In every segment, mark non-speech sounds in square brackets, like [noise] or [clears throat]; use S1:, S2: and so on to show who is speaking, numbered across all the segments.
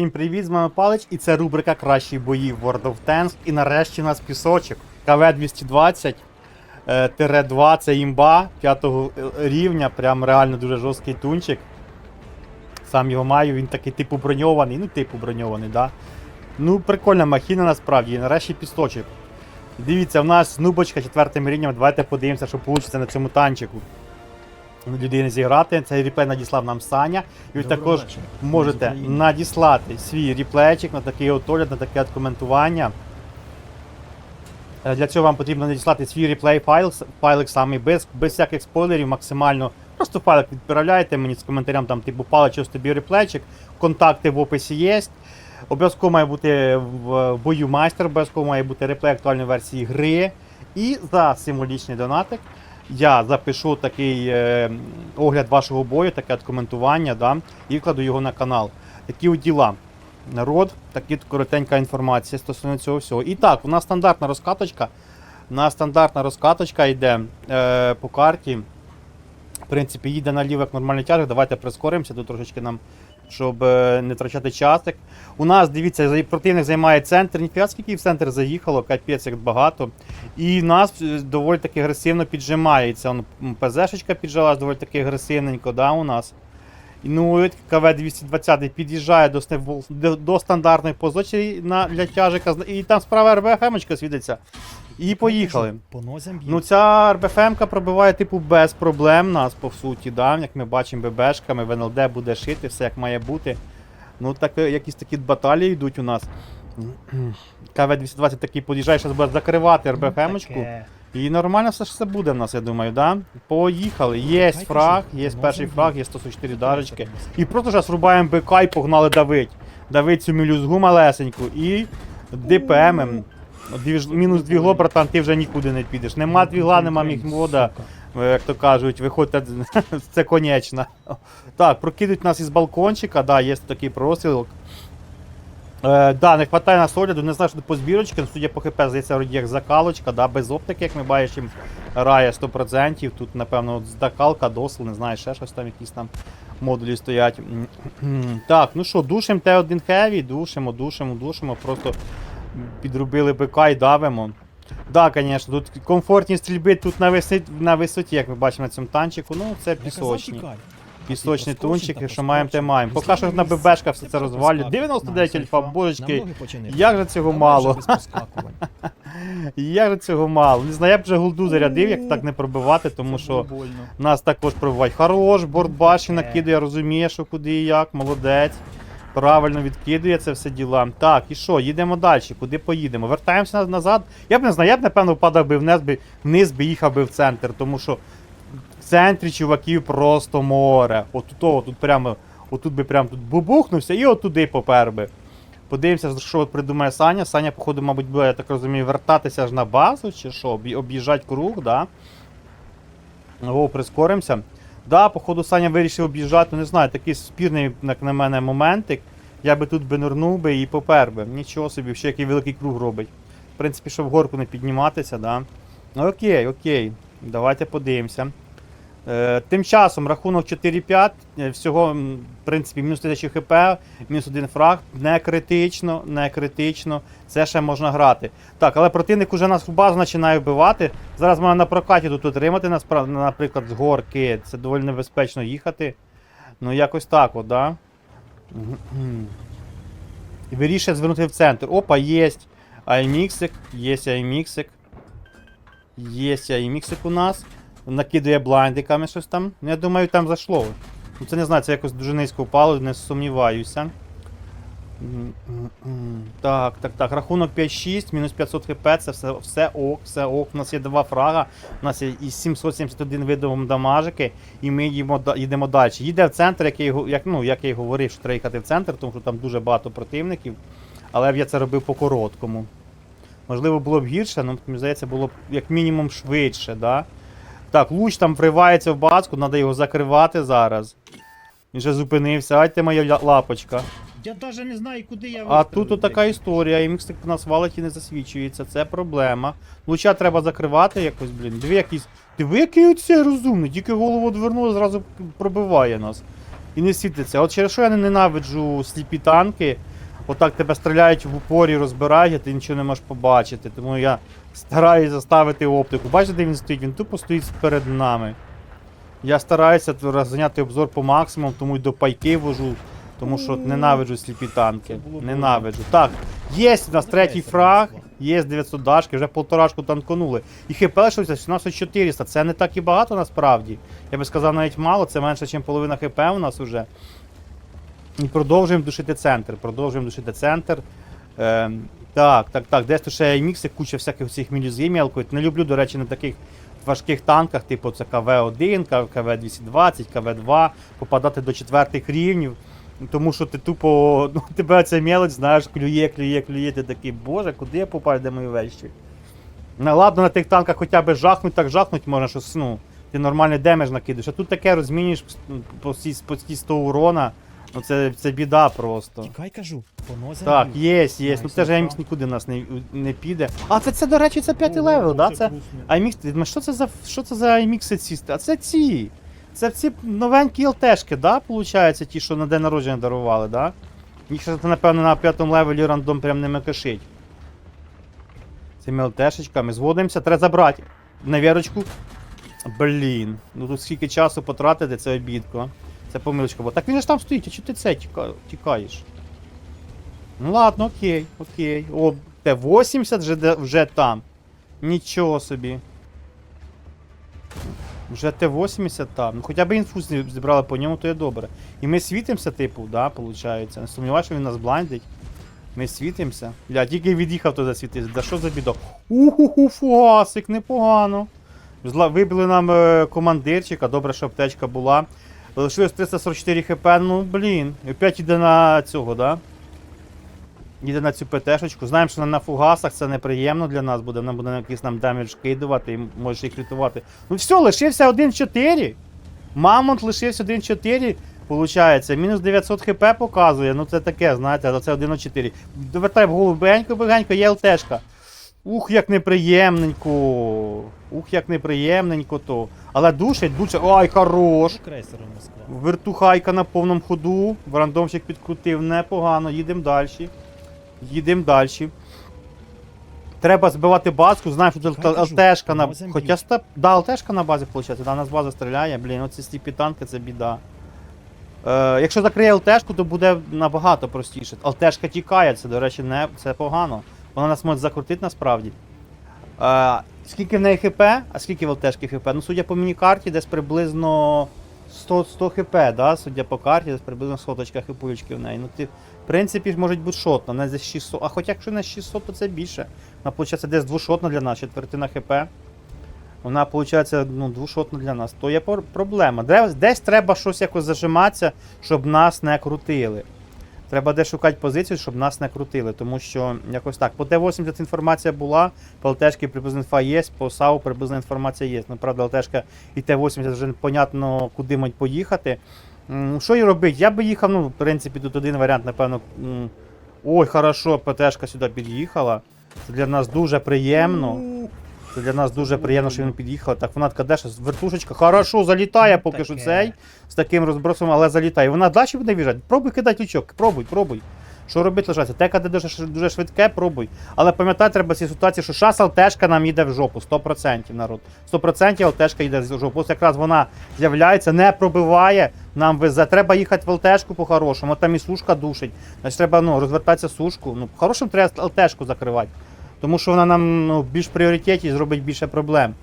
S1: Всім привіт, з вами Палич, і це рубрика Кращі бої в World of Tanks. І нарешті у нас пісочок. КВ-220 е, тире 2 це імба 5 рівня, прям реально дуже жорсткий тунчик. Сам його маю, він такий типу броньований, ну типу броньований, да. Ну, прикольна махіна насправді, і нарешті пісточок. Дивіться, в нас нубочка четвертим рівнем. Давайте подивимося, що вийде на цьому танчику. Людини зіграти. Цей реплей надіслав нам Саня. І ви
S2: Доброго
S1: також
S2: вечора.
S1: можете
S2: Ми з України.
S1: надіслати свій реплейчик на такий от огляд, на таке от коментування. Е, Для цього вам потрібно надіслати свій реплей файл, файлик самий без, без всяких спойлерів, максимально. Просто файлик відправляєте мені з коментарем, там, типу, палич, ось тобі реплейчик, контакти в описі є. Обов'язково має бути в бою майстер, обов'язково має бути реплей актуальної версії гри. І за символічний донатик я запишу такий е, огляд вашого бою, таке от коментування, да, і вкладу його на канал. Такі діла. Народ, такі от коротенька інформація стосовно цього всього. І так, у нас стандартна розкаточка. У нас стандартна розкаточка йде е, по карті. Принципі, їде наліво як нормальний тяжик. Давайте прискоримося тут трошечки нам, щоб е, не втрачати часик. У нас, дивіться, противник займає центр. Ніфіга скільки в центр заїхало, капець як багато. І нас е, доволі таки агресивно піджимається. ПЗшечка піджилась доволі таки агресивненько, да, у нас. Ну, КВ-220 під'їжджає до, до, до стандартної позиції на, для тяжика, і там справа РБФМ світиться. І поїхали. Ну, ця РБФМ пробиває, типу, без проблем нас, по суті, да? як ми бачимо, ББшками, в НЛД буде шити, все як має бути. Ну, так, е, якісь такі баталії йдуть у нас. [clears throat] КВ-220 такий під'їжджає, зараз буде закривати
S2: Ну,
S1: РБФМочку. І нормально все ж все буде в нас, я думаю, да? Поїхали. Є
S2: Чекайте,
S1: фраг, є перший фраг, є 144 дажечки. І просто зараз рубаємо БК і погнали давить. Давить цю мілюзгу малесеньку і ДПМ. Мінус двігло, братан, ти вже нікуди не підеш. Нема двігла, нема міхмода. Е, Як то кажуть, виходьте, [laughs] це конечно. Так, прокидуть нас із балкончика, да, є такий просілок. Е, да, не вистачає нас огляду, не знаю, що по збірочці, але судя по ХП, здається, вроді як закалочка, да, без оптики, як ми бачимо, рає 100%. Тут, напевно, от закалка, досл, не знаю, ще щось там, якісь там модулі стоять. Так, ну що, душимо Т1 Heavy, душимо, душимо, душимо, просто підрубили БК і давимо. Да, звісно, тут комфортні стрільби тут на висоті, на висоті, як ми бачимо на цьому танчику, ну це пісочні.
S2: тікай.
S1: Пісочні
S2: Та
S1: тунчики, що маємо, те маємо. Поки що на? ББшка все
S2: Це
S1: розвалює. 99 альфа, божечки. Як же цього мало? [laughs] Як же цього мало? Не знаю, я б вже голду зарядив, як так не пробивати, тому що нас також пробивають. Хорош, бордбаші
S2: Таке.
S1: накидує, розуміє, що куди і як, молодець. Правильно відкидує це все діла. Так, і що, їдемо далі, куди поїдемо? Вертаємося назад. Я б не знаю, я б напевно впадав би вниз, би, вниз би їхав би в центр, тому що в центрі чуваків просто море. Отут, о, тут прямо, отут би прямо тут бубухнувся і отуди попер би. Подивимося, що придумає Саня. Саня, походу, мабуть, буде, я так розумію, вертатися ж на базу, чи що, об'ї- об'їжджати круг, да? О, прискоримося. Да, походу, Саня вирішив об'їжджати, не знаю, такий спірний, як на мене, моментик. Я би тут би нирнув би і попер би. Нічого собі, ще який великий круг робить. В принципі, щоб горку не підніматися, да. Ну окей, окей. Давайте подивимося. Е, тим часом рахунок 4-5, е, всього, в принципі, мінус 1000 хп, мінус один фраг, не критично, не критично, це ще можна грати. Так, але противник уже нас в базу починає вбивати. Зараз можна на прокаті тут отримати, наприклад, з горки. Це доволі небезпечно їхати. Ну, якось так, от, да? Вирішує звернути в центр. Опа, єсть айміксик, єсть айміксик. Єсть айміксик у нас. Накидує блайндиками щось там. Ну, я думаю, там зайшло. Ну, це не знаю, це якось дуже низько впало, не сумніваюся. Так, так, так. Рахунок 5-6, мінус 500 хп, це все, все ок, все ок. У нас є два фрага, у нас є і 771 видовом дамажики, і ми їдемо, їдемо далі. Їде в центр, як я, як, ну, як я й говорив, що треба їхати в центр, тому що там дуже багато противників. Але я це робив по короткому. Можливо, було б гірше, але мені здається, було б як мінімум швидше, да? Так, луч там вривається в бацку, треба його закривати зараз. Він вже зупинився, ай ти моя лапочка.
S2: Я навіть не знаю, куди я
S1: А тут така
S2: блядь.
S1: історія, і мікстик на свалить не засвічується, це проблема. Луча треба закривати якось, блін. Диви якийсь. Диви, який оце розумний, тільки голову одвернули, зразу пробиває нас. І не світиться. От через що я не ненавиджу сліпі танки. Отак тебе стріляють в упорі, розбирають, а ти нічого не можеш побачити. Тому я стараюся заставити оптику. Бачите, де він стоїть? Він тупо стоїть перед нами. Я стараюся розганяти обзор по максимуму, тому й до пайки вожу. Тому що ненавиджу сліпі танки. Ненавиджу. Так, є у нас третій фраг, є 900 дашки, вже полторашку танконули. І хп лишилося 16400. Це не так і багато насправді. Я би сказав навіть мало, це менше, ніж половина хп у нас вже. І продовжуємо душити центр. Продовжуємо душити центр. Е, так, так, так. Десь тут ще мікси, куча всяких цих мілюзій мелкої. Не люблю, до речі, на таких важких танках, типу це КВ-1, КВ-220, КВ-2, попадати до четвертих рівнів. Тому що ти тупо, [laughs] ну, тебе ця мелоч, знаєш, клює, клює, клює, ти такий, боже, куди я попав, де мої вещі? Ну, ладно, на тих танках хоча б жахнуть, так жахнуть можна, що ну, ти нормальний демедж накидаєш. А тут таке розмінюєш ну, по всій по всій 100 урона. Ну це, це біда просто.
S2: Тікай, кажу. Понозя.
S1: Так, є, є. Ну це ж
S2: ну,
S1: IMX нікуди нас не, не піде. А це, це, до речі, це п'ятий левел, да? Це ти думаєш, що це за що це за IMX ці? А це ці. Це ці новенькі ЛТшки, да, получається, ті, що на день народження дарували, да? Їх ще, напевно, на п'ятому левелі рандом прям не макашить. Цими ЛТшечками зводимося, треба забрати. На вірочку. Блін. Ну тут скільки часу потратити, це обідко. Це помилочка. Бо так він же там стоїть, а чого ти це тіка- тікаєш? Ну ладно, окей, окей. О, Т-80 вже, вже там. Нічого собі. Вже Т-80 там. Ну хоча б інфу зі- зібрали по ньому, то є добре. І ми світимося, типу, да, виходить. Не сумніваюся, що він нас блайндить. Ми світимося. Бля, тільки від'їхав туди світитися. Да що за бідо? Уху, фугасик, непогано. Вибили нам е, командирчика, добре, що аптечка була. Лишилось 344 хп, ну блін. І опять іде на цього, да? Їде на цю ПТшечку. Знаємо, що на фугасах це неприємно для нас буде. Вона буде якийсь нам демедж кидувати і може їх рятувати. Ну все, лишився 1-4. Мамонт лишився 1-4. Получається, мінус 900 хп показує. Ну це таке, знаєте, це 1-4. Довертай в голову бегенько, бегенько, є ЛТшка. Ух, як неприємненько. Ух, як неприємненько то. Але душить, душить. Ай, хорош. Вертухайка на повному ходу. Рандомчик підкрутив непогано. Їдемо далі. Їдемо далі. Треба збивати базку, знаєш, що тут ЛТшка на. Хоча степ. Да, ЛТшка на базі, виходить. Да, нас база стріляє, блін, оці сліпі танки це біда. Е, якщо закриє ЛТшку, то буде набагато простіше. ЛТшка тікає, це, до речі, не, це погано. Вона нас може закрутити насправді. Е, скільки в неї хп, а скільки в ЛТшки хп? Ну, судя по міні-карті, десь приблизно 100, 100 хп, да? судя по карті, десь приблизно соточка хпулечки в неї. Ну, ти, в принципі, може бути шотна, не за 600. А хоча якщо не 600, то це більше. Вона, виходить, десь двошотна для нас, четвертина хп. Вона, виходить, ну, двошотна для нас. То є проблема. Десь, десь треба щось якось зажиматися, щоб нас не крутили. Треба де шукати позицію, щоб нас не крутили, тому що якось так. По Т-80 інформація була, по ЛТшки приблизно інфа є, по САУ приблизно інформація є. Ну, правда, ЛТшка і Т-80 вже непонятно, куди мають поїхати. Що і робити? Я би їхав, ну, в принципі, тут один варіант, напевно. Ой, хорошо, ПТшка сюди під'їхала. Це для нас дуже приємно. Це для нас дуже приємно, що він під'їхав. Так вона така деша, вертушечка, хорошо, залітає
S2: Ну,
S1: поки що цей з таким розбросом, але залітає. Вона далі буде в'їжджати. Пробуй кидати лючок, пробуй, пробуй. Що робити лишається? Те, коли дуже, дуже швидке, пробуй. Але пам'ятай, треба в цій ситуації, що шас ЛТшка нам їде в жопу. 100% народ. 100% ЛТшка йде в жопу. Ось якраз вона з'являється, не пробиває, нам везе. Треба їхати в ЛТшку по-хорошому, там і сушка душить. Значить, треба ну, розвертатися сушку. Ну, по-хорошому треба ЛТшку закривати. Тому що вона нам ну, більш пріоритеті зробить більше проблем,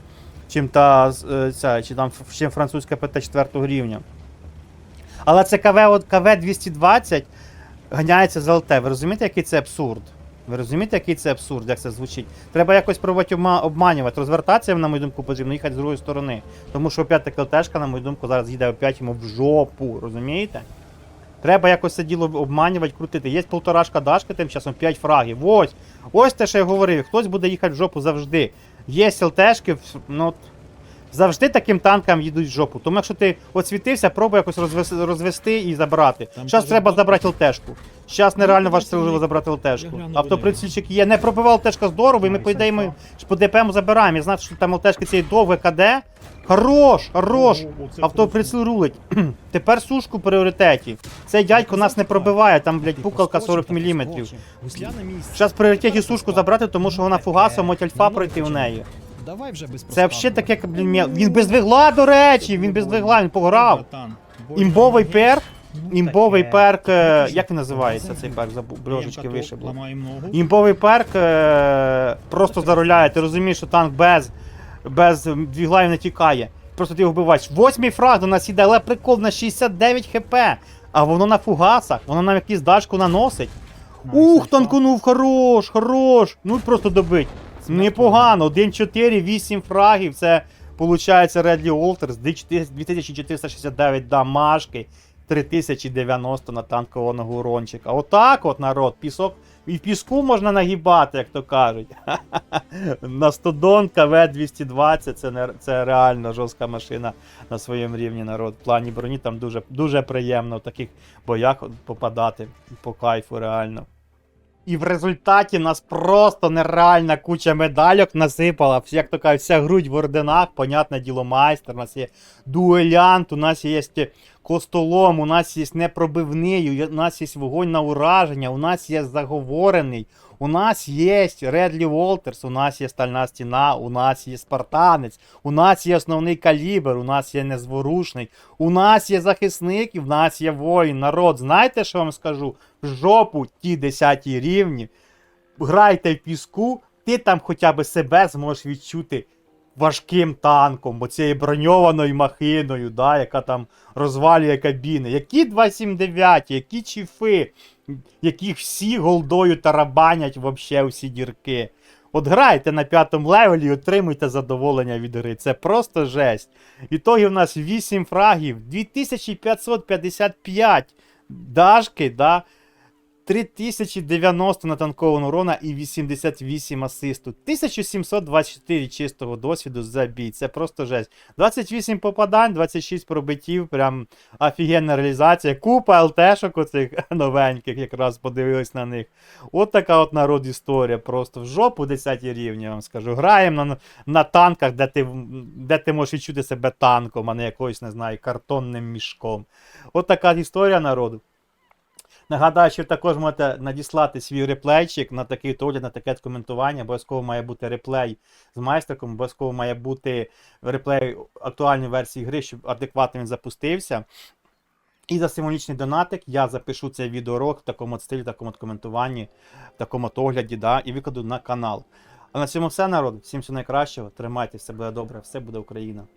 S1: чим та е, ця, чи там чим французька ПТ 4 рівня. Але це КВ, КВ 220 ганяється з ЛТ. Ви розумієте, який це абсурд? Ви розумієте, який це абсурд, як це звучить? Треба якось пробувати обманювати. Розвертатися, на мою думку, потрібно їхати з другої сторони. Тому що опять таки ЛТшка, на мою думку, зараз їде опять йому в жопу, розумієте? Треба якось це діло обманювати, крутити. Є полторашка дашки, тим часом 5 фрагів. Ось. Ось те, що я говорив. Хтось буде їхати в жопу завжди. Є ЛТшки, ну. Завжди таким танкам їдуть в жопу. Тому якщо ти освітився, пробуй якось розвести, розвести і забрати.
S2: Там
S1: Зараз треба забрати ЛТшку. Зараз нереально
S2: Ну,
S1: важливо забрати ЛТшку. Автоприцільчик є. Не пробивав ЛТшка здорово, і ми
S2: Ай,
S1: по ДПМ забираємо. Я знаю, що там ЛТшки цієї довге КД. Хорош, хорош. Автоприціл рулить. [clears throat] Тепер сушку в пріоритеті. Цей дядько нас не пробиває, там, блядь, пукалка 40 мм. Зараз в пріоритеті сушку забрати, тому що вона фугасом,
S2: Е,
S1: моть альфа
S2: ну,
S1: пройти в неї.
S2: Давай вже без
S1: Це взагалі таке, блін, мє- він без двигла, до речі, він без двигла, він пограв. Імбовий перк, імбовий перк, е, як він називається цей перк, забув, брошечки вишибло.
S2: Ламаємо ногу.
S1: Імбовий перк е, просто заруляє, ти розумієш, що танк без, без двігла не тікає. Просто ти його вбиваєш. Восьмий фраг до нас іде, але прикол на 69 хп. А воно на фугасах, воно нам якусь дашку наносить. Ух, танкунув, хорош, хорош. Ну просто добить. Непогано, 1-4, 8 фрагів. Це виходить Редлі Олтерс, 2469 дамашки, 3090 на танкового урончика. Отак от народ, пісок. І в піску можна нагибати, як то кажуть. [laughs] Настодонка В220 це, не, це реально жорстка машина на своєму рівні народ. В плані броні там дуже, дуже приємно в таких боях попадати по кайфу реально. І в результаті нас просто нереальна куча медальок насипала. Як то кажуть, вся грудь в орденах, понятне діло, майстер. У нас є дуелянт, у нас є костолом, у нас є непробивний, у нас є вогонь на ураження, у нас є заговорений, у нас є Редлі Волтерс, у нас є стальна стіна, у нас є спартанець, у нас є основний калібр, у нас є незворушний, у нас є захисник і в нас є воїн. Народ, знаєте, що вам скажу? В жопу ті 10 рівні. Грайте в піску, ти там хоча б себе зможеш відчути важким танком, бо цією броньованою махиною, да, яка там розвалює кабіни. Які 279, які чіфи, яких всі голдою тарабанять вообще всі дірки. От грайте на п'ятому левелі і отримуйте задоволення від гри. Це просто жесть. Ітоги в нас 8 фрагів, 2555 дашки, да, 3090 натанкованого урона і 88 асисту. 1724 чистого досвіду за бій. Це просто жесть. 28 попадань, 26 пробиттів. Прям офігенна реалізація. Купа ЛТшок оцих [laughs] новеньких, якраз подивились на них. От така от народ історія. Просто в жопу 10 рівні, я вам скажу. Граємо на, на танках, де ти, де ти можеш відчути себе танком, а не якоюсь, не знаю, картонним мішком. От така історія народу. Нагадаю, що також можете надіслати свій реплейчик на такий огляд, на таке коментування. Обов'язково має бути реплей з майстерком, обов'язково має бути реплей актуальної версії гри, щоб адекватно він запустився. І за символічний донатик я запишу цей відеоурок в такому стилі, в такому коментуванні, в такому огляді, да, і викладу на канал. А на цьому все, народ. Всім всього найкращого. Тримайтеся, все буде добре, все буде Україна.